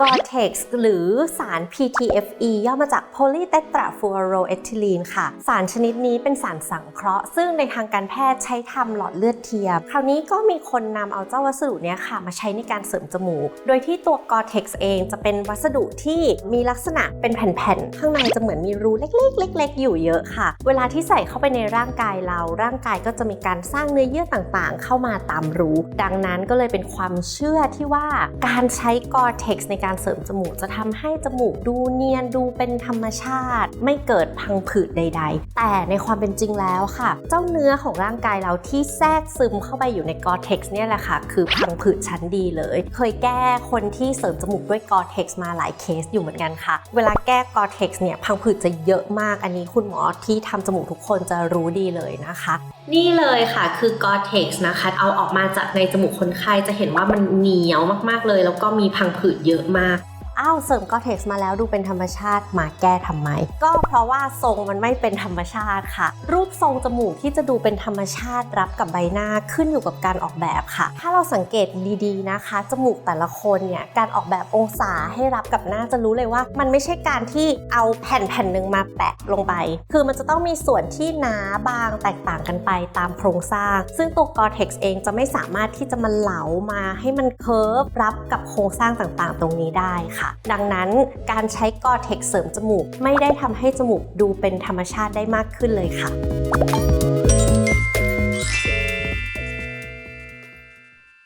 Gore-Tex หรือสาร PTFE ย่อมาจาก polytetrafluoroethylene ค่ะ สารชนิดนี้เป็นสารสังเคราะห์ ซึ่งในทางการแพทย์ใช้ทำหลอดเลือดเทียม คราวนี้ก็มีคนนำเอาเจ้าวัสดุนี้ค่ะ มาใช้ในการเสริมจมูก โดยที่ตัว Gore-Tex เองจะเป็นวัสดุที่มีลักษณะเป็นแผ่นๆ ข้างในจะเหมือนมีรูเล็กๆเล็กๆอยู่เยอะค่ะ เวลาที่ใส่เข้าไปในร่างกายเรา ร่างกายก็จะมีการสร้างเนื้อเยื่อต่างๆ เข้ามาตามรู ดังนั้นก็เลยเป็นความเชื่อที่ว่าการใช้ Gore-Tex ในการเสริมจมูกจะทำให้จมูกดูเนียนดูเป็นธรรมชาติ ไม่เกิดพังผืดใด ๆ แต่ในความเป็นจริงแล้วค่ะ เจ้าเนื้อของร่างกายเราที่แทรกซึมเข้าไปอยู่ใน Gore-Tex เนี่ยแหละค่ะ คือพังผืดชั้นดีเลย เคยแก้คนที่เสริมจมูกด้วย Gore-Tex มาหลายเคสอยู่เหมือนกันค่ะ เวลาแก้ Gore-Tex เนี่ยพังผืดจะเยอะมากอันนี้คุณหมอที่ทำจมูกทุกคนจะรู้ดีเลยนะคะ นี่เลยค่ะคือ Gore-Tex นะคะ เอาออกมาจากในจมูกคนไข้จะเห็นว่ามันเหนียวมากๆเลย แล้วก็มีพังผืดเยอะมากมา อ้าวเสริม Gore-Tex มาแล้วดูเป็นธรรมชาติมาแก้ทำไม ก็เพราะว่าทรงมันไม่เป็นธรรมชาติค่ะ รูปทรงจมูกที่จะดูเป็นธรรมชาติรับกับใบหน้าขึ้นอยู่กับการออกแบบค่ะ ถ้าเราสังเกตดีๆนะคะ จมูกแต่ละคนเนี่ยการออกแบบองศาให้รับกับหน้าจะรู้เลยว่า มันไม่ใช่การที่เอาแผ่นแผ่นหนึ่งมาแปะลงไป คือมันจะต้องมีส่วนที่หนาบางแตกต่างกันไปตามโครงสร้าง ซึ่งตัว Gore-Tex เองจะไม่สามารถที่จะมาเหลามาให้มันเคิร์ฟรับกับโครงสร้างต่างๆ ตรงนี้ได้ค่ะดังนั้นการใช้กอเทคเสริมจมูก ไม่ได้ทำให้จมูกดูเป็นธรรมชาติได้มากขึ้นเลยค่ะ